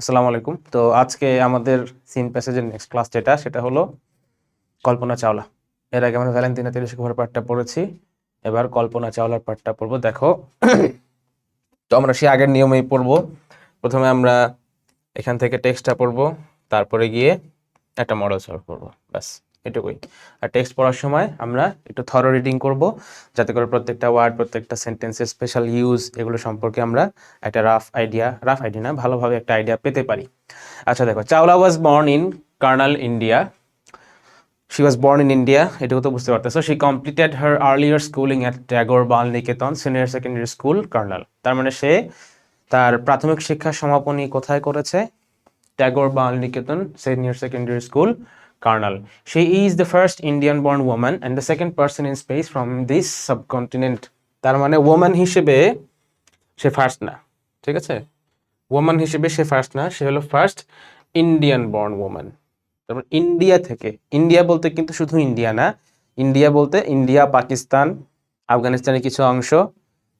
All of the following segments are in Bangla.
আসসালামু আলাইকুম। তো আজকে আমাদের সিন প্যাসেজের নেক্সট ক্লাস যেটা, সেটা হলো কল্পনা চাওলা। এর আগে আমরা ভ্যালেন্টিনা তেলুশিকোভার পাঠটা পড়েছি। এবার কল্পনা চাওলার পাঠটা পড়ব। দেখো, তো আমরা সে আগের নিয়মেই পড়ব। প্রথমে আমরা এখান থেকে টেক্সটটা পড়ব। তারপরে গিয়ে একটা মডেল সলভ করব। ব্যাস। এটুকুই। আর টেক্সট পড়ার সময় আমরা একটু থরো রিডিং করব, যাতে করে প্রত্যেকটা ওয়ার্ড প্রত্যেকটা সেন্টেন্সের স্পেশাল ইউজ এগুলো সম্পর্কে আমরা একটা রাফ আইডিয়া রাফ আইডিয়া না, ভালোভাবে একটা আইডিয়া পেতে পারি। আচ্ছা দেখো, Chawla was born in Karnal India she was born in India এটুকু তো বুঝতে পারতেছো। She completed her earlier schooling at Tagore Bal Niketan senior secondary school Karnal তার মানে সে তার প্রাথমিক শিক্ষা সমাপনী কোথায় করেছে? Tagore Bal Niketan senior secondary school Karnal. She is the first Indian born woman and the second person in space from this subcontinent. তার মানে ওম্যান হিসেবে সে ফার্স্ট না, ঠিক আছে ওম্যান হিসেবে সে ফার্স্ট না, সে হলো ফার্স্ট ইন্ডিয়ান বর্ন ওম্যান তারপর ইন্ডিয়া থেকে ইন্ডিয়া বলতে কিন্তু শুধু ইন্ডিয়া না ইন্ডিয়া বলতে ইন্ডিয়া পাকিস্তান আফগানিস্তানের কিছু অংশ,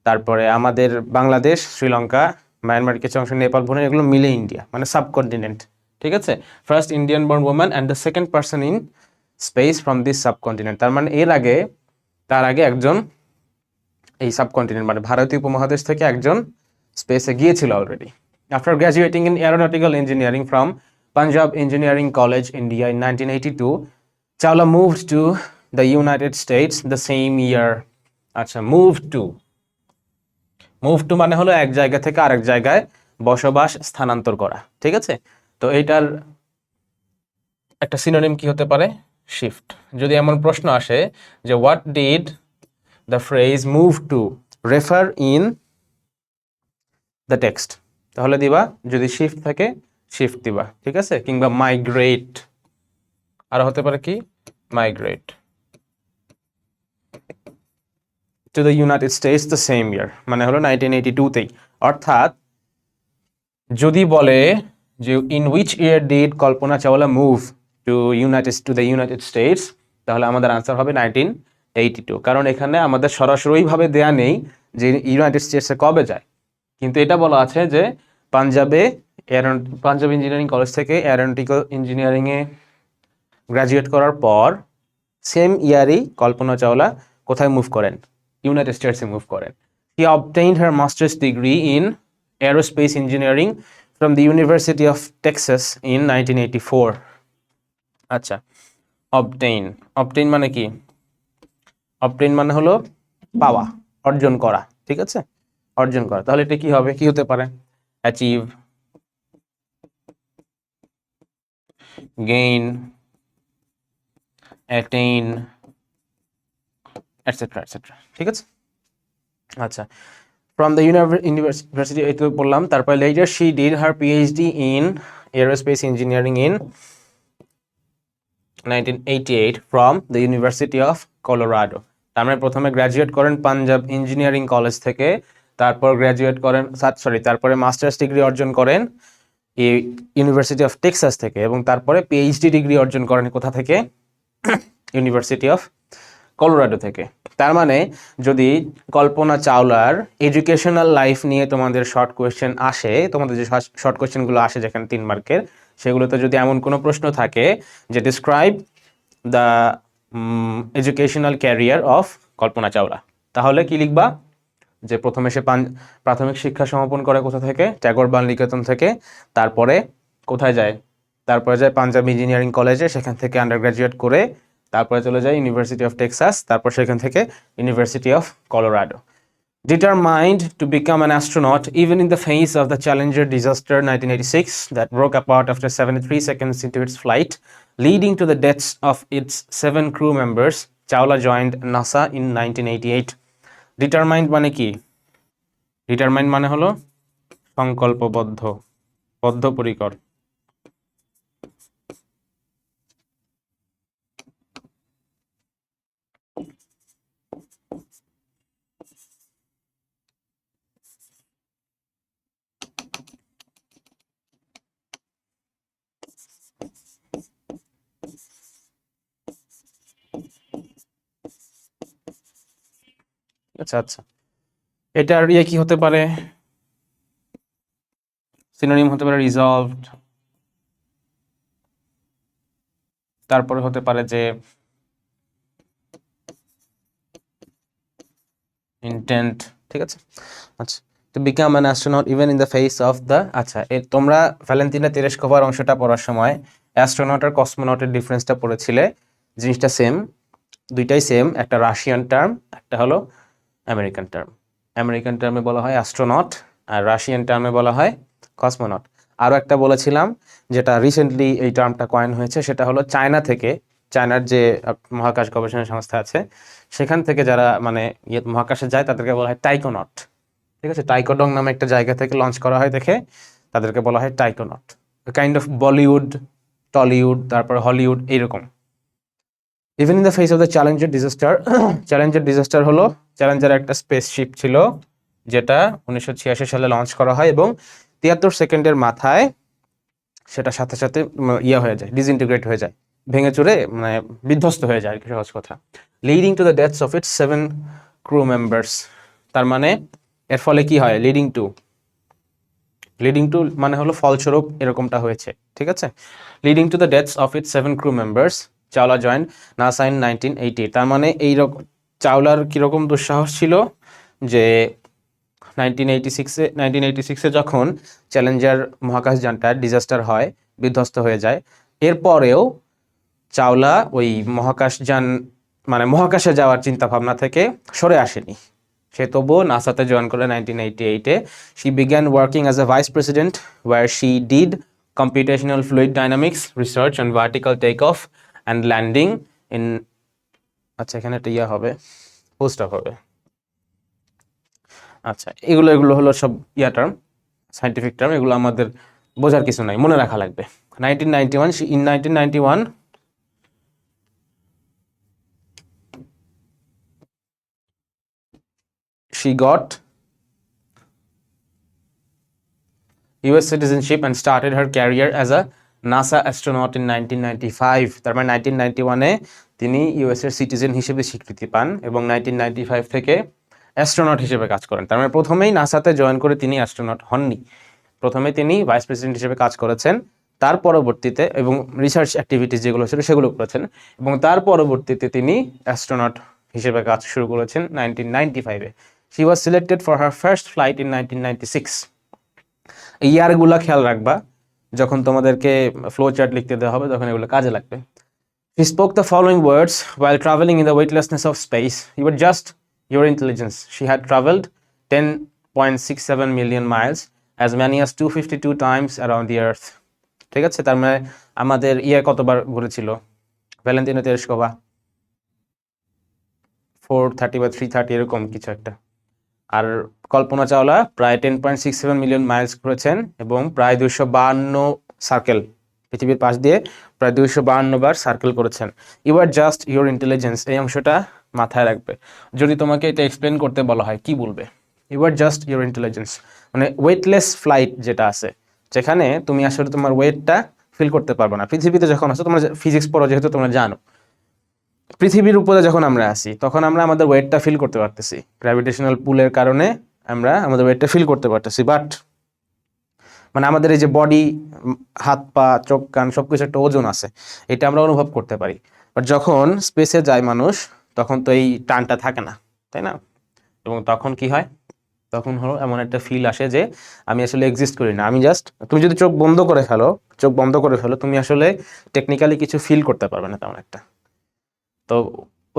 তারপরে আমাদের বাংলাদেশ শ্রীলঙ্কা মায়ানমারের কিছু অংশ, নেপাল, ভুটান, এগুলো মিলে ইন্ডিয়া মানে সাবকন্টিনেন্ট ঠিক আছে? First Indian born woman and the second person in space from this subcontinent তার মানে এর আগে, তার আগে একজন এই সাবকন্টিনেন্ট মানে ভারতীয় উপমহাদেশ থেকে একজন স্পেসে গিয়েছিল already after graduating in aeronautical engineering from Punjab engineering college India in nineteen eighty two Chawla moved to the United States the same year আচ্ছা মুভ টু মুভ টু মানে হলো এক জায়গা থেকে আরেক জায়গায় বসবাস স্থানান্তর করা, ঠিক আছে? তো এইটার একটা সিনোনিম কি হতে পারে? শিফট যদি এমন প্রশ্ন আসে যে what did the phrase move to refer in the text তাহলে দিবা, যদি শিফট থাকে শিফট দিবা, ঠিক আছে? কিংবা মাইগ্রেট আর হতে পারে কি? Migrate to the United States the same year মানে হলো নাইনটিন এইটি টুতেই অর্থাৎ, যদি বলে যে in which year did Kalpana Chawla move to United to the United States তাহলে আমাদের আনসার হবে নাইনটিন এইটি টু কারণ এখানে আমাদের সরাসরিভাবে দেয়া নেই যে ইউনাইটেড স্টেটসে কবে যায়। কিন্তু এটা বলা আছে যে পাঞ্জাবে এয়ারন পাঞ্জাব ইঞ্জিনিয়ারিং কলেজ থেকে অ্যারোনটিক্যাল ইঞ্জিনিয়ারিংয়ে গ্র্যাজুয়েট করার পর সেম ইয়ারই কল্পনা চাওলা কোথায় মুভ করেন? ইউনাইটেড স্টেটসে মুভ করেন। He obtained her masters degree in aerospace engineering from the University of Texas in 1984 আচ্ছা অবটেইন অবটেইন মানে কি? অবটেইন মানে হলো পাওয়া, অর্জন করা, ঠিক আছে? অর্জন করা, তাহলে এটা কি হবে? কি হতে পারে? Achieve gain attain etcetera etcetera ঠিক আছে? আচ্ছা। ফ্রম দ্য university, এই তো বললাম। তারপর later she did her PhD in aerospace engineering in 1988 from the University of Colorado তার মানে প্রথমে গ্র্যাজুয়েট করেন পাঞ্জাব ইঞ্জিনিয়ারিং কলেজ থেকে, তারপর গ্র্যাজুয়েট করেন সরি তারপরে মাস্টার্স ডিগ্রি অর্জন করেন ইউনিভার্সিটি অফ টেক্সাস থেকে এবং তারপরে পিএইচডি ডিগ্রি অর্জন করেন কোথা থেকে? ইউনিভার্সিটি অফ কলোরাডো থেকে। তার মানে যদি কল্পনা চাওলার এডুকেশনাল লাইফ নিয়ে তোমাদের শর্ট কোয়েশ্চেন আসে, তোমাদের যে শর্ট কোয়েশ্চেনগুলো আসে যেখানে তিন মার্কের সেগুলোতে যদি এমন কোনো প্রশ্ন থাকে যে describe the educational career of Kalpana Chawla, তাহলে কি লিখবা? যে প্রথমে সে প্রাথমিক শিক্ষা সমাপন করে কোথা থেকে? ট্যাগর বাল নিকেতন থেকে। তারপরে কোথায় যায়? তারপরে যায় পাঞ্জাব ইঞ্জিনিয়ারিং কলেজে সেখান থেকে আন্ডার গ্রাজুয়েট করে তারপরে চলে যায় ইউনিভার্সিটি অফ টেক্সাস তারপর সেখান থেকে university of Colorado determined to become an astronaut even in the face of the Challenger disaster nineteen eighty six that broke apart after seventy three seconds into flight leading to of its seven crew members Chawla joined NASA in nineteen eighty eight determined মানে কি? ডিটারমাইন্ড মানে হলো সংকল্পবদ্ধ, বদ্ধপরিকর। আচ্ছা আচ্ছা। এটার ইয়ে কি হতে পারে? সিনোনিম হতে পারে রিজলভড তারপরে হতে পারে যে ইন্টেন্ট ঠিক আছে? আচ্ছা to become an astronaut even in the face of the আচ্ছা তোমরা ভ্যালেন্টিনা তেরেস্কোভার অংশটা পড়ার সময় অ্যাস্ট্রোনট আর কসমোনটের ডিফারেন্সটা পড়েছিলে। জিনিসটা সেম দুইটাই সেম একটা রাশিয়ান টার্ম একটা হলো আমেরিকান টার্ম আমেরিকান টার্মে বলা হয় অ্যাস্ট্রোনট আর রাশিয়ান টার্মে বলা হয় কসমোনট আরও একটা বলেছিলাম যেটা রিসেন্টলি এই টার্মটা কয়েন হয়েছে, সেটা হলো চায়না থেকে চায়নার যে মহাকাশ গবেষণা সংস্থা আছে, সেখান থেকে যারা মানে ইয়ে মহাকাশে যায়, তাদেরকে বলা হয় টাইকোনট ঠিক আছে? টাইকোডং নামে একটা জায়গা থেকে লঞ্চ করা হয় দেখে, তাদেরকে বলা হয় taikonaut kind of Bollywood Tollywood তারপর হলিউড এইরকম। Even in the face of the Challenger disaster Challenger disaster হলো চ্যালেঞ্জার একটা স্পেসশিপ ছিল, যেটা উনিশশো ছিয়াশি সালে লঞ্চ করা হয় এবং তিয়াত্তর সেকেন্ডের মাথায় সেটা সাথে সাথে ইয়ে হয়ে যায় ডিসইন্টিগ্রেট হয়ে যায়, ভেঙে চুরে মানে বিধ্বস্ত হয়ে যায় আর কি, সহজ কথা। Leading to the deaths of its seven crew members তার মানে এর ফলে কি হয়? লিডিং টু লিডিং টু মানে হলো ফলস্বরূপ এরকমটা হয়েছে, ঠিক আছে? Leading to the deaths of its seven crew members Chawla joined NASA in nineteen eighty তার মানে এই রকম চাওলার কীরকম দুঃসাহস ছিল যে নাইনটিন এইটি সিক্সে নাইনটিন এইটি সিক্সে যখন চ্যালেঞ্জার মহাকাশযানটা ডিজাস্টার হয়, বিধ্বস্ত হয়ে যায়, এরপরেও চাওলা ওই মহাকাশযান মানে মহাকাশে যাওয়ার চিন্তা ভাবনা থেকে সরে আসেনি। সে তবুও নাসাতে জয়েন করে নাইনটিন এইটি এইটে she began working as a vice president where she did computational fluid dynamics research on vertical take off and landing in আচ্ছা এখানে একটা ইয়া হবে পোস্ট হবে। আচ্ছা এগুলো এগুলো হলো সব ইয়া টার্ম সাইন্টিফিক টার্ম এগুলো আমাদের বোঝার কিছু নাই, মনে রাখা লাগবে। Nineteen ninety one in nineteen ninety one she got US citizenship and started her career as a NASA astronaut in 1995 তার মানে 1991 এ তিনি ইউএস এর সিটিজেন হিসেবে স্বীকৃতি পান এবং 1995 থেকে অ্যাস্ট্রোনট হিসেবে কাজ করেন। তার মানে প্রথমেই নাসাতে জয়েন করে তিনি অ্যাস্ট্রোনট হননি। প্রথমে তিনি ভাইস প্রেসিডেন্ট হিসেবে কাজ করেছেন, তার পরবর্তীতে এবং রিসার্চ অ্যাক্টিভিটিস যেগুলো ছিল সেগুলো করেছেন এবং তার পরবর্তীতে তিনি অ্যাস্ট্রোনট হিসেবে কাজ শুরু করেছেন নাইনটিন নাইনটি ফাইভে she was selected for her first flight in nineteen ninety six ইয়ারগুলো খেয়াল রাখবা, যখন তোমাদেরকে ফ্লো চার্ট লিখতে দেওয়া হবে, তখন এগুলো কাজে লাগবে। He spoke the following words while traveling in the weightlessness of space. You were just your intelligence. She had traveled 10.67 million miles, as many as 252 times around the earth. ঠিক আছে তার মানে আমাদের ইয়ে কতবার ঘুরেছিল ভ্যালেন্টিনো তেরেস্কোভা ফোর থার্টি বা থ্রি থার্টি এরকম কিছু একটা আর কল্পনা চাওলা প্রায় ten point six seven million miles ঘুরেছেন এবং প্রায় দুইশো বাহান্ন সার্কেল পৃথিবীর পাশ দিয়ে প্রায় দুইশো বার সার্কেল করেছেন। You are just your intelligence এই অংশটা মাথায় রাখবে। যদি তোমাকে এটা এক্সপ্লেন করতে বলা হয়, কি বলবে? You are just your intelligence মানে ওয়েটলেস ফ্লাইট যেটা আছে, যেখানে তুমি আসলে তোমার ওয়েটটা ফিল করতে পারবে না। পৃথিবীতে যখন আসো, তোমরা ফিজিক্স পড়ো, যেহেতু তোমরা জানো, পৃথিবীর উপরে যখন আমরা আসি, তখন আমরা আমাদের ওয়েটটা ফিল করতে পারতেছি। গ্র্যাভিটেশনাল পুলের কারণে আমরা আমাদের ওয়েটটা ফিল করতে পারতেছি বাট মানে আমাদের এই যে বডি হাত, পা, চোখ, কান সব কিছু একটা ওজন আছে, এটা আমরা অনুভব করতে পারি। বাট যখন স্পেসে যায় মানুষ, তখন তো এই টানটা থাকে না, তাই না? এবং তখন কি হয়? তখন হলো এমন একটা ফিল আসে যে আমি আসলে এক্সিস্ট করি না। আমি জাস্ট তুমি যদি চোখ বন্ধ করে ফেলো, চোখ বন্ধ করে ফেলো, তুমি আসলে টেকনিক্যালি কিছু ফিল করতে পারবে না তেমন একটা। তো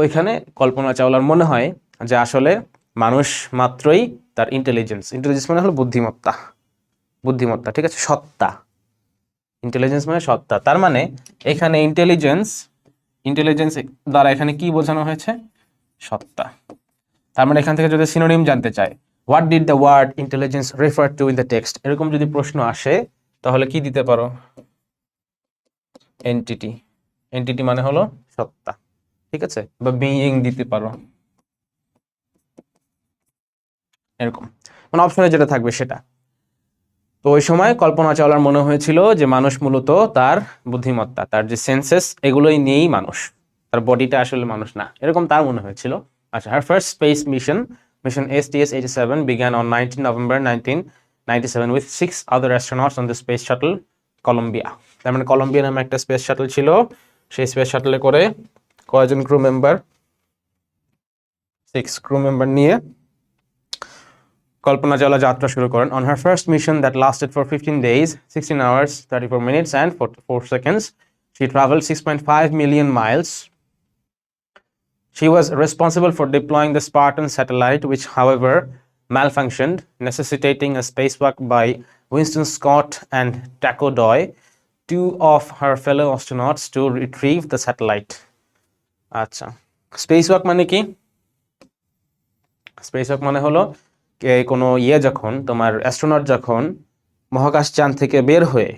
ওইখানে কল্পনা চাওলার মনে হয় যে আসলে মানুষ মাত্রই তার ইন্টেলিজেন্স ইন্টেলিজেন্স মানে হলো বুদ্ধিমত্তা। বুদ্ধিমত্তা, ঠিক আছে? সত্তা। ইন্টেলিজেন্স মানে সত্তা। তার মানে এখানে ইন্টেলিজেন্স ইন্টেলিজেন্স দ্বারা এখানে কি বোঝানো হয়েছে? সত্তা। তার মানে এখান থেকে যদি সিনোনিম জানতে চায় what did the word intelligence refer to in the text এরকম যদি প্রশ্ন আসে, তাহলে কি দিতে পারো? এন্টিটি এন্টিটি মানে হলো সত্তা, ঠিক আছে? বা বিইং দিতে পারো। এরকম। মানে অপশনে যেটা থাকবে সেটা। তো ওই সময় কল্পনা চাওলার মনে হয়েছিল যে মানুষ মূলত তার বুদ্ধিমত্তা, তার যে সেন্সেস এগুলোই নিয়েই মানুষ। তার বডিটা আসলে মানুষ না। এরকম তার মনে হয়েছিল। আচ্ছা her first space mission mission S T S eighty seven began on nineteen November nineteen 1997 with six other astronauts on the space shuttle, Columbia তার মানে কলম্বিয়া নামে একটা স্পেস শাটল ছিল। সেই স্পেস শাটলে করে কয়জন crew member six crew member নিয়ে কল্পনা চাওলা যাত্রা শুরু করেন on her first mission that lasted for fifteen days sixteen hours thirty four minutes and four seconds she travel six point five million miles She was responsible for deploying the Spartan satellite, which, however, malfunctioned, necessitating a spacewalk by Winston Scott and Taco Doy, two of her fellow astronauts, to retrieve the satellite. আচ্ছা স্পেসওয়াক মানে কি স্পেসওয়াক মানে হলো কে- কোনো ইয়ে যখন, তোমার অ্যাস্ট্রোনট যখন মহাকাশযান থেকে বের হয়ে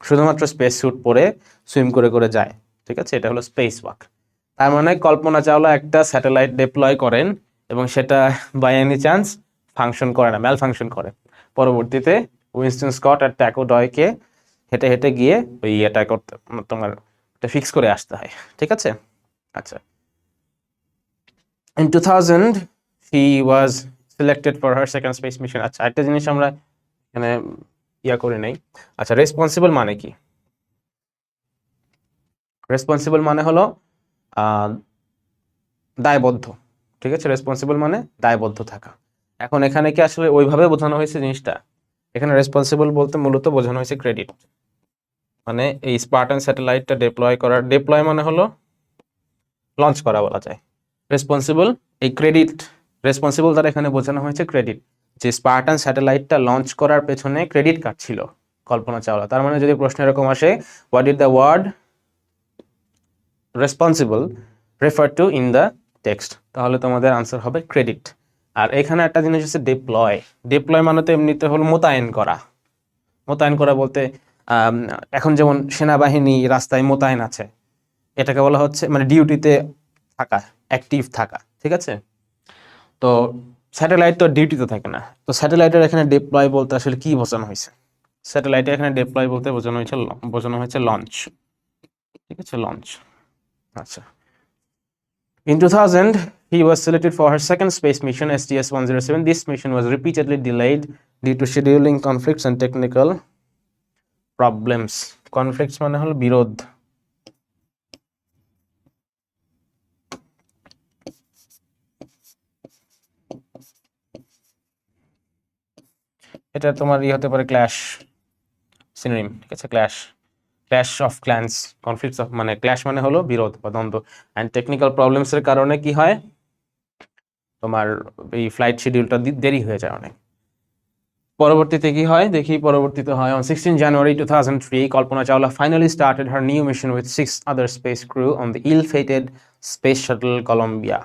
শুধুমাত্র স্পেস স্যুট পরে সুইম করে করে যায়, ঠিক আছে? এটা হলো স্পেস ওয়াক তার মানে কল্পনা চাওলা একটা স্যাটেলাইট ডিপ্লয় করেন এবং সেটা বাই এনি চান্স ফাংশন করে না ম্যাল ফাংশন করে। পরবর্তীতে উইনস্টন স্কট আর ট্যাকো ডয়কে হেঁটে হেঁটে গিয়ে ওই ইয়েটা করতে, তোমার এটা ফিক্স করে আসতে হয়, ঠিক আছে? আচ্ছা। In two thousand he was selected for her second space mission আচ্ছা একটা জিনিস আমরা এখানে ইয়া করে নেই। আচ্ছা রেসপন্সিবল মানে কি? রেসপন্সিবল মানে হলো দায়বদ্ধ। ঠিক আছে? রেসপন্সিবল মানে দায়বদ্ধ থাকা। এখন এখানে কি আসলে ওইভাবে বোঝানো হয়েছে জিনিসটা? এখানে রেসপন্সিবল বলতে মূলত বোঝানো হয়েছে ক্রেডিট মানে এই স্পার্টান স্যাটেলাইটটা ডিপ্লয় করার ডিপ্লয় মানে হলো লঞ্চ করা বলা যায়। রেসপন্সিবল এই ক্রেডিট রেসপন্সিবল দ্বারা এখানে বোঝানো হয়েছে ক্রেডিট যে স্পার্টান স্যাটেলাইটটা লঞ্চ করার পেছনে ক্রেডিট কার্ড ছিল, কল্পনা চাওলা। তার মানে যদি প্রশ্ন এরকম আসে what is the word responsible refer to in the text তাহলে তোমাদের আনসার হবে ক্রেডিট আর এখানে একটা জিনিস হচ্ছে ডিপ্লয় ডিপ্লয় মানে তো এমনিতে হলো মোতায়েন করা। মোতায়েন করা বলতে এখন যেমন সেনাবাহিনী রাস্তায় মোতায়েন আছে, এটাকে বলা হচ্ছে মানে ডিউটিতে থাকা অ্যাক্টিভ থাকা, ঠিক আছে? তো স্যাটেলাইট তো ডিউটিতে থাকে না। তো স্যাটেলাইটের এখানে ডিপ্লয় বলতে আসলে কি বোঝানো হয়েছে? স্যাটেলাইটের এখানে ডিপ্লয় বলতে বোঝানো হয়েছে বোঝানো হয়েছে লঞ্চ ঠিক আছে লঞ্চ আচ্ছা। In two thousand he was selected for her second space mission S T S one zero seven this mission was repeatedly delayed due to scheduling conflicts and technical problems conflicts মানে হল বিরোধ। এটা তোমার ই হতে পারে ক্ল্যাশ সিনোনিম ঠিক আছে? Clash clash of clans conflicts of মানে ক্ল্যাশ মানে হলো বিরোধ বা দ্বন্দ্ব। অ্যান্ড টেকনিক্যাল প্রবলেমসের কারণে কি হয়? তোমার এই ফ্লাইট শিডিউলটা দেরি হয়ে যায় অনেক। পরবর্তীতে কি হয়? দেখি, পরবর্তীতে হয় on sixteen January two thousand three Kalpana Chawla finally started her new mission with six other space crew on the ill fated space shuttle Columbia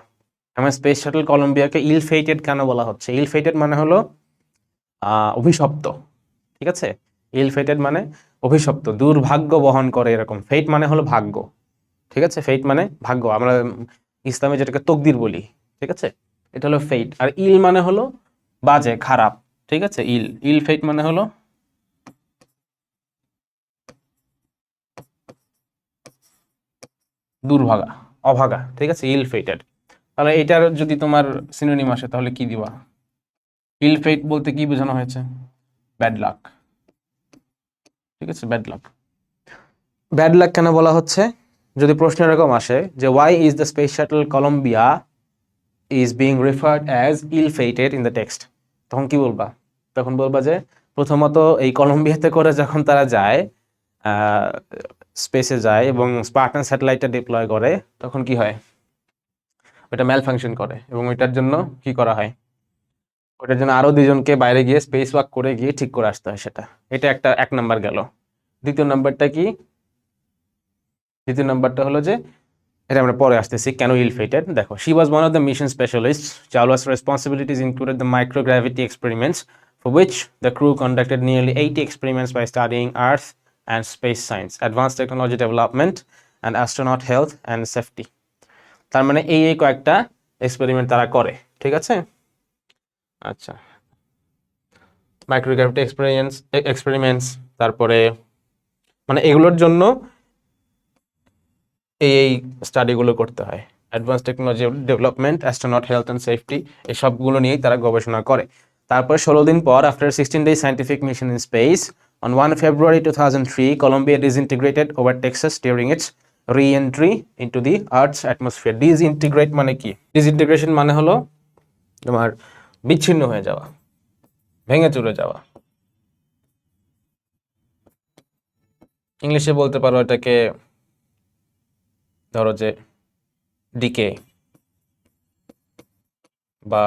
আমার স্পেস শাটল কলম্বিয়াকে ইল ফেটেড কেন বলা হচ্ছে? ইল ফেটেড মানে হলো অভিশপ্ত, ঠিক আছে? ইল ফেটেড মানে অভিশপ্ত, দুর্ভাগ্য বহন করে এরকম। ফেট মানে হলো ভাগ্য, ঠিক আছে? ফেট মানে ভাগ্য। আমরা ইসলামে যেটাকে তকদির বলি, ঠিক আছে? এটা হলো ফেট আর ইল মানে হলো বাজে, খারাপ, ঠিক আছে? ইল ইল ফেট মানে হলো দুর্ভাগা, অভাগা, ঠিক আছে? ইল ফেটেড তাহলে এটার যদি তোমার সিনোনিম আসে, তাহলে কি দিবা? ইল ফেট বলতে কি বোঝানো হয়েছে? ব্যাড লাক ঠিক আছে ব্যাড লাক ব্যাড লাক কেন বলা হচ্ছে? যদি প্রশ্ন এরকম আসে যে why is the space shuttle Columbia is being referred as ill fated in the text তখন কি বলবা? তখন বলবা যে প্রথমত এই কলম্বিয়াতে করে যখন তারা যায় স্পেসে যায় এবং স্পার্টান স্যাটেলাইটটা ডিপ্লয় করে, তখন কি হয়? ওটা ম্যাল ফাংশন করে এবং ওইটার জন্য কি করা হয়? ওটার জন্য আরও দুজনকে বাইরে গিয়ে স্পেস ওয়াক করে গিয়ে ঠিক করে আসতে হয় সেটা। এটা একটা এক নাম্বার গেল। দ্বিতীয় নাম্বারটা কি? দ্বিতীয় নাম্বারটা হলো যে এটা আমরা পরে আসতেছি কেন ইল ফেটেড দেখো she was one of the mission specialist Chawla's responsibilities included the microgravity experiments for which the crew conducted nearly 80 experiments by studying Earth and space science, advanced technology development, and astronaut health and safety. তার মানে এই এই কয়েকটা এক্সপেরিমেন্ট তারা করে ঠিক আছে? আচ্ছা। মাইক্রোগ্রাভিটি এক্সপেরিয়েন্স এক্সপেরিমেন্টস তারপরে মানে এগুলোর জন্য এই এই স্টাডিগুলো করতে হয়। Advance technology development astronaut health and safety এসবগুলো সবগুলো নিয়েই তারা গবেষণা করে। তারপর ষোলো দিন পর after sixteen days scientific mission in space on one February two thousand three Columbia disintegrated over Texas during its reentry into the earth's atmosphere disintegrate মানে কি? ডিসইন্টিগ্রেশন মানে হলো তোমার বিচ্ছিন্ন হয়ে যাওয়া, ভেঙে চুরে যাওয়া। ইংলিশে বলতে পারো এটাকে, ধরো যে ডিকে বা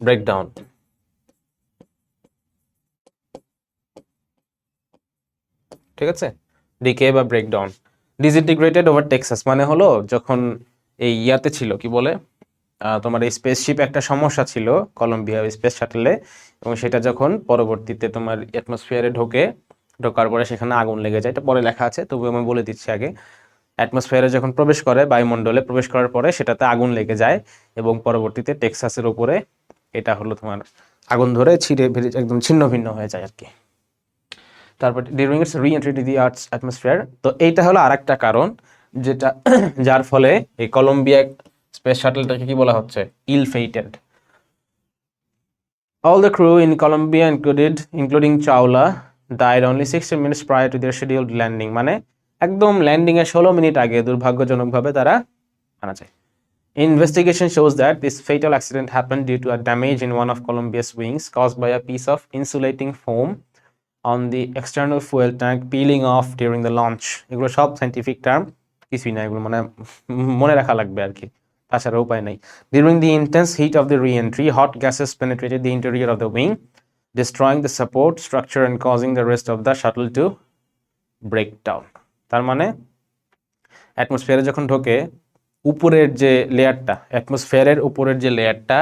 ব্রেকডাউন। ঠিক আছে? ডিকে বা ব্রেকডাউন। ডিসইন্টিগ্রেটেড ওভার টেক্সাস মানে হলো যখন এই ইয়াতে ছিল, কি বলে? তোমার স্পেসশিপ একটা সমস্যা ছিল কলম্বিয়া স্পেস শাটেলে এবং সেটা যখন পরবর্তীতে তোমার অ্যাটমসফিয়ারে ঢোকে, ঢোকার পরে সেখানে আগুন লেগে যায়। এটা পরে লেখা আছে তবু আমি বলে দিচ্ছি আগে। অ্যাটমসফিয়ারে যখন প্রবেশ করে, বায়ুমণ্ডলে প্রবেশ করার পরে সেটাতে আগুন লেগে যায়, এবং পরবর্তীতে টেক্সাসের উপরে এটা হলো তোমার আগুন ধরে ছিঁড়ে একদম ছিন্ন ভিন্ন হয়ে যায় আর কি তারপর during its reentry to the earth's atmosphere তো এইটা হলো আরেকটা কারণ, যেটা, যার ফলে এই কলম্বিয়া স্পেস শাটলটাকে কি বলা হচ্ছে ill ফেইটেড All the crew in Colombia included including Chawla died only 60 minutes prior to their scheduled landing মানে একদম ল্যান্ডিং এর 16 মিনিট আগে দুর্ভাগ্যজনকভাবে তারা মারা যায় Investigation shows that this fatal accident happened due to a damage in one of Colombia's wings caused by a piece of insulating foam on the external fuel tank peeling off during the launch এগুলো সব সাইন্টিফিক টার্ম কিছুই না এগুলো মানে মনে রাখা লাগবে আর কি তাছাড়া উপায় নাই। During the intense heat of the reentry hot gases penetrated the interior of the wing, destroying the support structure and causing the rest of the shuttle to break down. তার মানে অ্যাটমসফিয়ারে যখন ঢোকে, উপরের যে লেয়ারটা অ্যাটমসফিয়ারের উপরের যে লেয়ারটা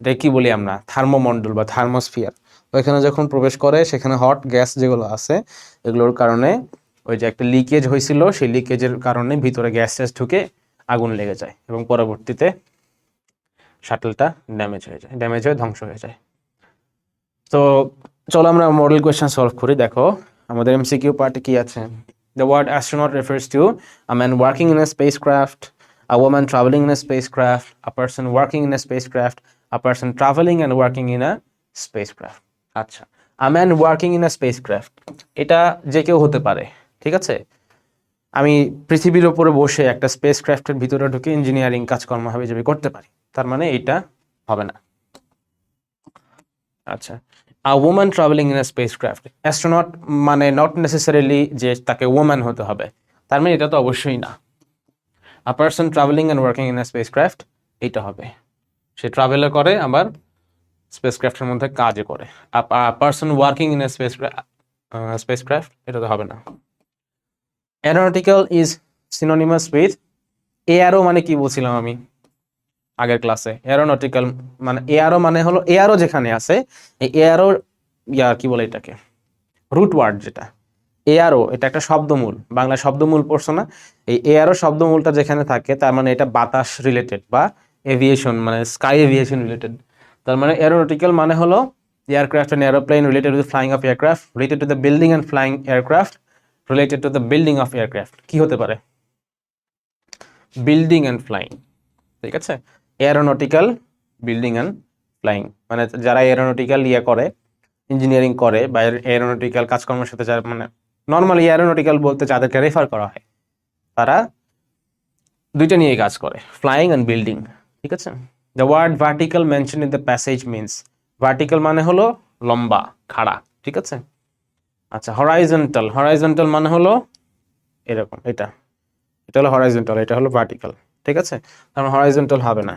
এটা কি বলি আমরা? থার্মোমন্ডল বা থার্মোস্ফিয়ার ওইখানে যখন প্রবেশ করে, সেখানে হট গ্যাস যেগুলো আছে, এগুলোর কারণে ওই যে একটা লিকেজ হয়েছিল, সেই লিকেজের কারণে ভিতরে গ্যাস ট্যাস ঢুকে আগুন লেগে যায় এবং পরবর্তীতে শাটলটা ড্যামেজ হয়ে যায় ড্যামেজ হয়ে ধ্বংস হয়ে যায়। তো চলো আমরা মডেল কোয়েশ্চেন সলভ করি, দেখো, আমাদের এমসিকিউ পার্টে কি আছে the word astronaut refers to a man working in a spacecraft a woman travelling in a spacecraft a person working in a spacecraft a person travelling and working in a spacecraft আচ্ছা a man working in a spacecraft এটা যে কেউ হতে পারে, ঠিক আছে? আমি পৃথিবীর ওপরে বসে একটা স্পেস ক্রাফটের ভিতরে ঢুকে ইঞ্জিনিয়ারিং কাজকর্ম হবে যে করতে পারি। তার মানে এটা হবে না। আচ্ছা a woman travelling in a spacecraft astronaut মানে নট নেসেসারিলি যে তাকে ওম্যান হতে হবে, তার মানে এটা তো অবশ্যই না। A person travelling and working in a spacecraft এইটা হবে। সে ট্রাভেলও করে, আবার স্পেস ক্রাফটের মধ্যে কাজও করে। A person working in a space spacecraft এটা তো হবে না। Aeronautical is synonymous with aero মানে কি বলছিলাম আমি আগের ক্লাসে এয়ারোনটিক্যাল মানে এয়ারো মানে হলো এয়ারো যেখানে আছে, এই এয়ারোর ইয়ার কি বলে এটাকে? রুট ওয়ার্ড যেটা। এয়ারো এটা একটা শব্দমূল বাংলা শব্দমূল পড়ছো না? এই এয়ারো শব্দমূলটা যেখানে থাকে, তার মানে এটা বাতাস রিলেটেড বা এভিয়েশন মানে স্কাই এভিয়েশন রিলেটেড তার মানে এয়ারোনটিক্যাল মানে হলো aircraft and aeroplane related the flying of aircraft related to the building and flying aircraft related to the building of aircraft কি হতে পারে? বিল্ডিং অ্যান্ড ফ্লাইং ঠিক আছে? এয়ারোনটিক্যাল বিল্ডিং অ্যান্ড ফ্লাইং মানে যারা এয়ারোনটিক্যাল ইয়ে করে ইঞ্জিনিয়ারিং করে, বা এয়ারোনটিক্যাল কাজকর্মের সাথে যারা মানে নর্মালি এয়ারোনটিক্যাল বলতে যাদেরকে রেফার করা হয়, তারা দুইটা নিয়ে কাজ করে ফ্লাইং অ্যান্ড বিল্ডিং ঠিক আছে? The word vertical mention in the passage means vertical মানে হলো লম্বা, খাড়া। ঠিক আছে? আচ্ছা হরাইজেন্টাল হরাইজেন্টাল মানে হলো এরকম, এটা। এটা হলো হরাইজন্টাল এটা হলো ভার্টিক্যাল ঠিক আছে? কারণ হরাইজন্টাল হবে না।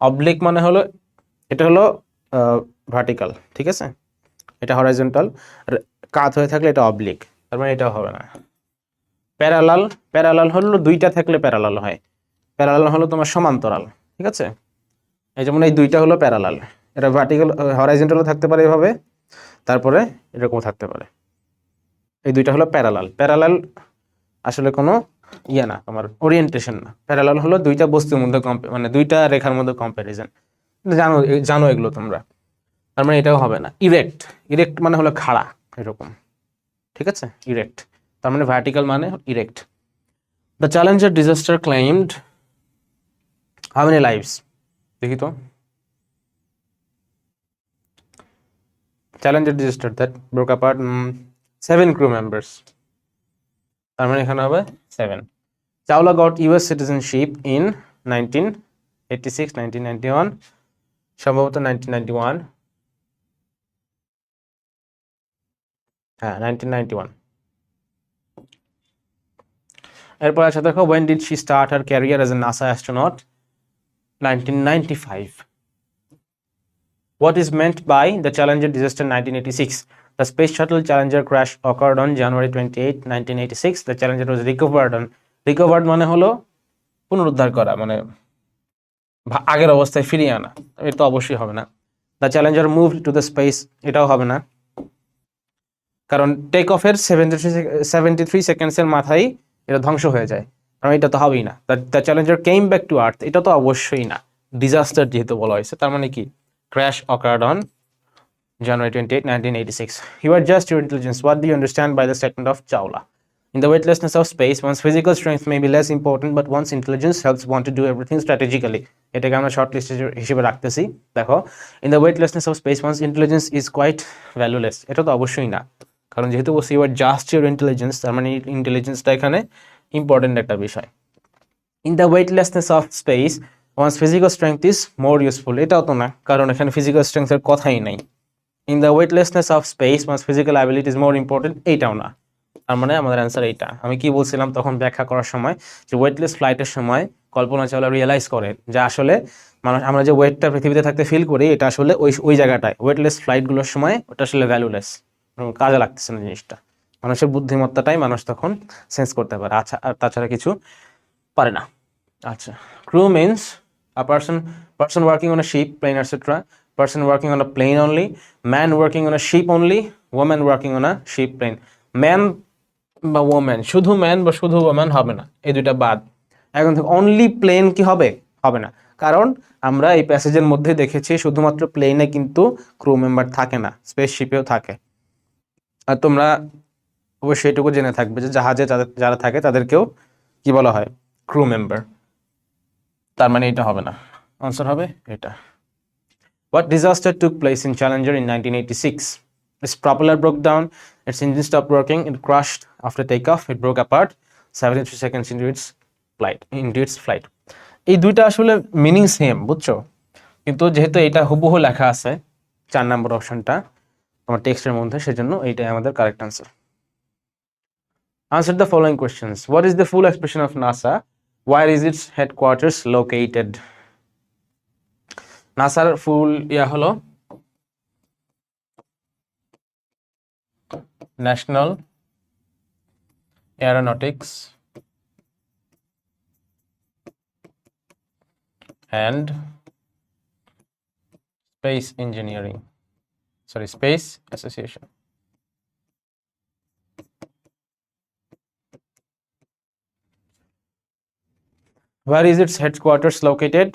অবলিক মানে হলো, এটা হলো ভার্টিক্যাল ঠিক আছে? এটা হরাইজন্টাল আর কাত হয়ে থাকলে এটা অবলিক তার মানে এটাও হবে না। প্যারালাল প্যারালাল হলো দুইটা থাকলে প্যারালাল হয়। প্যারালাল হলো তোমার সমান্তরাল, ঠিক আছে? এই যেমন এই দুইটা হলো প্যারালাল এটা ভার্টিক্যাল হরাইজন্টালও থাকতে পারে এভাবে। তারপরে এরকম থাকতে পারে। এই দুইটা হলো প্যারালাল প্যারালাল আসলে কোনো ইয়ে না তোমার ওরিয়েন্টেশন না। প্যারালাল হলো দুইটা বস্তুর মধ্যে মানে দুইটা রেখার মধ্যে কম্প্যারিজন জানো জানো এগুলো তোমরা। তার মানে এটাও হবে না। ইরেক্ট ইরেক্ট মানে হলো খাড়া, এরকম। ঠিক আছে? ইরেক্ট তার মানে ভার্টিক্যাল মানে erect the Challenger disaster claimed how many lives দেখি তো। Challenger disaster that broke apart seven crew members তার মানে এখানে হবে seven Chawla got US citizenship in nineteen eighty six nineteen ninety one সম্ভবত নাইনটিন নাইনটি ওয়ান হ্যাঁ নাইনটিন নাইনটি ওয়ান এরপর আছে দেখো when did she start her career as a NASA astronaut nineteen ninety five What is meant by the Challenger disaster 1986? The Space Shuttle Challenger crash occurred on January 28, 1986. The Challenger was recovered on recovered মানে হলো পুনরুদ্ধার করা মানে আগের অবস্থায় ফিরিয়ে আনা। এটা তো অবশ্যই হবে না। The Challenger move to the space এটাও হবে না। কারণ টেক অফের সেভেন্টি থ্রি সেভেন্টি থ্রি সেকেন্ডসের মাথায় এটা ধ্বংস হয়ে যায়। কারণ এটা তো হবেই না। The Challenger came back to earth এটা তো অবশ্যই না। ডিজাস্টার যেহেতু বলা হয়েছে তার মানে কি? Crash occurred on January 28, 1986. You are just your intelligence. What do you understand by the statement of Chawla? In the weightlessness of space, one's physical strength may be less important, but one's intelligence helps one to do everything strategically. এটাকে আমরা শর্ট লিস্ট হিসেবে রাখতেছি দেখো in the weightlessness of space one's intelligence is quite valueless এটা তো অবশ্যই না কারণ যেহেতু বলছি you are just your intelligence তার মানে ইন্টেলিজেন্সটা এখানে ইম্পর্টেন্ট একটা বিষয় in the weightlessness of space one's physical strength is more useful এটাও তো না, কারণ এখানে ফিজিক্যাল স্ট্রেংথের কথাই নাই। In the weightlessness of space one's physical ability is more important এইটাও না। তার মানে আমাদের অ্যান্সার এইটা। আমি কি বলছিলাম তখন ব্যাখ্যা করার সময়, যে ওয়েটলেস ফ্লাইটের সময় কল্পনা চাওলা রিয়েলাইজ করেন যে আসলে মানুষ, আমরা যে ওয়েটটা পৃথিবীতে থাকতে ফিল করি, এটা আসলে ওই ওই জায়গাটায় ওয়েটলেস ফ্লাইটগুলোর সময় ওটা আসলে ভ্যালুলেস কাজে লাগতেছে না জিনিসটা। মানুষের বুদ্ধিমত্তাটাই মানুষ তখন সেন্স করতে পারে। আচ্ছা আর তাছাড়া কিছু পারে না। আচ্ছা crew means a person person working on a ship plane etc person working on a plane only. Man working on a ship only. Woman working on a ship plane man বা woman. শুধু ম্যান বা শুধু woman হবে না। এই দুইটা বাদ। এখন অনলি প্লেন কি হবে? হবে না। কারণ আমরা এই প্যাসেজের মধ্যে দেখেছি শুধুমাত্র প্লেনে কিন্তু ক্রু মেম্বার থাকে না। স্পেসশিপেও থাকে। আর তোমরা অবশ্যই এটুকু জেনে থাকবে যে জাহাজে যারা থাকে তাদেরকেও কি বলা হয়? ক্রু মেম্বার তার মানে এটা হবে না। আনসার হবে? এটা। What disaster took place in Challenger in nineteen eighty six its propeller broke down its engine stop working it crash after take off it broke apart seven three seconds its flight in its flight এই দুইটা আসলে মিনিং সেম বুঝছ? কিন্তু যেহেতু এটা হুবহু লেখা আছে চার নম্বর অপশনটা তোমার টেক্সটের মধ্যে সেজন্য এইটাই আমাদের correct answer answer the following question what is the full expression of NASA Where is its headquarters located? নাসার ফুল ইয়া হলো National Aeronautics and Space Engineering sorry Space Association Where is its headquarters located?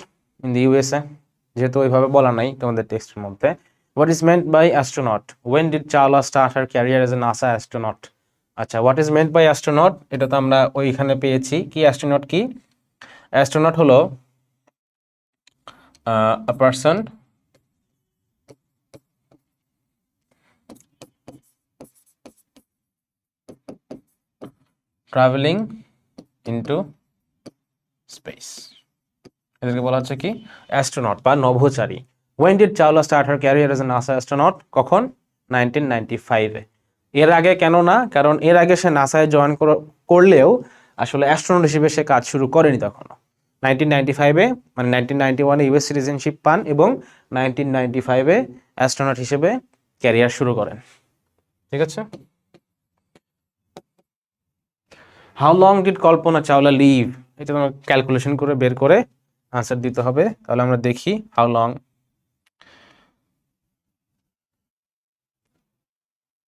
In the USA. যেহেতু ওইভাবে বলা নাই তোমাদের টেক্সটের মধ্যে। What is meant by astronaut when did Chawla start her career as a NASA astronaut আচ্ছা what is meant by astronaut এটা তো আমরা ওইখানে পেয়েছি। কি অ্যাস্ট্রোনট কি? অ্যাস্ট্রোনট হলো, a person travelling into space. এদেরকে বলা হচ্ছে কি? অ্যাস্ট্রোনট বা নভোচারী। When did Chawla start her career as a NASA astronaut কখন? নাইনটিন নাইনটি ফাইভে এর আগে কেন না? কারণ এর আগে সে নাসায় জয়েন করলেও আসলে অ্যাস্ট্রোনট হিসেবে সে কাজ শুরু করেনি তখনও। নাইনটিন নাইনটি ফাইভে মানে নাইনটিন নাইনটি ওয়ানে ইউএস সিটিজেনশিপ পান এবং নাইনটিন নাইনটি ফাইভে অ্যাস্ট্রোনট হিসেবে ক্যারিয়ার শুরু করেন। ঠিক আছে? How long did Kalpana Chawla live এটা তোমার ক্যালকুলেশন করে বের করে আনসার দিতে হবে। তাহলে আমরা দেখি how long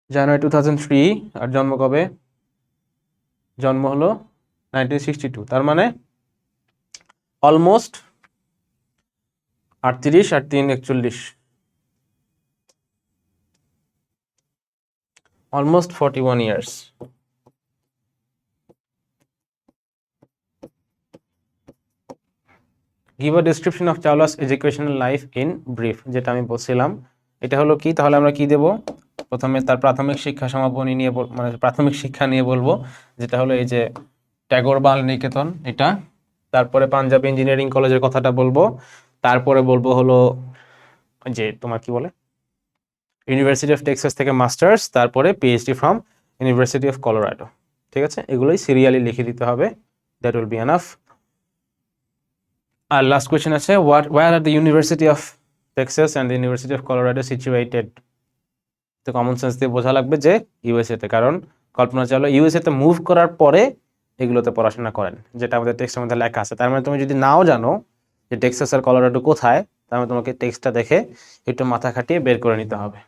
January two thousand three আর জন্ম কবে? জন্ম হলো নাইনটিন সিক্সটি টু তার মানে অলমোস্ট আটত্রিশ আর তিন একচল্লিশ। Almost forty one years give a description of Chawla's educational life in brief যেটা আমি বলছিলাম। এটা হলো কি? তাহলে আমরা কি দেব? প্রথমে তার প্রাথমিক শিক্ষা সমাপনী নিয়ে মানে প্রাথমিক শিক্ষা নিয়ে বলব, যেটা হলো এই যে ট্যাগোর বাল নিকেতন, এটা। তারপরে পাঞ্জাব ইঞ্জিনিয়ারিং কলেজের কথাটা বলব। তারপরে বলব হলো যে তোমার কি বলে? ইউনিভার্সিটি অফ টেক্সাস থেকে মাস্টার্স তারপরে PhD from University of Colorado ঠিক আছে? এগুলোই সিরিয়ালি লিখে দিতে হবে। দ্যাট উইল বি এনাফ আর লাস্ট কোয়েশ্চেন আছে what were are the University of Texas and the University of Colorado situated তো কমন সেন্স দিয়ে বোঝা লাগবে যে ইউএসএতে কারণ কল্পনা চাওলা ইউএসএতে মুভ করার পরে এগুলোতে পড়াশোনা করেন, যেটা আমাদের টেক্সটের মধ্যে লেখা আছে। তার মানে তুমি যদি নাও জানো যে টেক্সাস আর কলোরাডো কোথায়, তার মানে তোমাকে টেক্সটটা দেখে একটু মাথা খাটিয়ে বের করে নিতে হবে।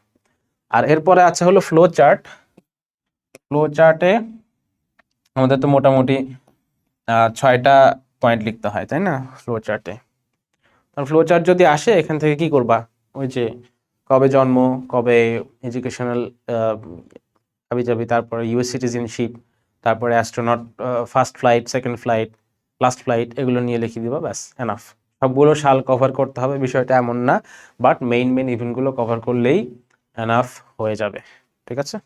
আর এরপরে আছে হলো ফ্লো চার্ট ফ্লো চার্টে আমাদের তো মোটামুটি ছয়টা পয়েন্ট লিখতে হয়, তাই না? ফ্লো চার্টে কারণ ফ্লো চার্ট যদি আসে, এখান থেকে কি করবা? ওই যে কবে জন্ম, কবে এডুকেশনাল হাবি যাবি তারপরে ইউএস সিটিজেনশিপ তারপরে astronaut first flight second flight last flight এগুলো নিয়ে লিখে দিবা, ব্যাস এনাফ সবগুলো সাল কভার করতে হবে, বিষয়টা এমন না বাট মেইন মেইন ইভেন্টগুলো কভার করলেই এনাফ হয়ে যাবে, ঠিক আছে?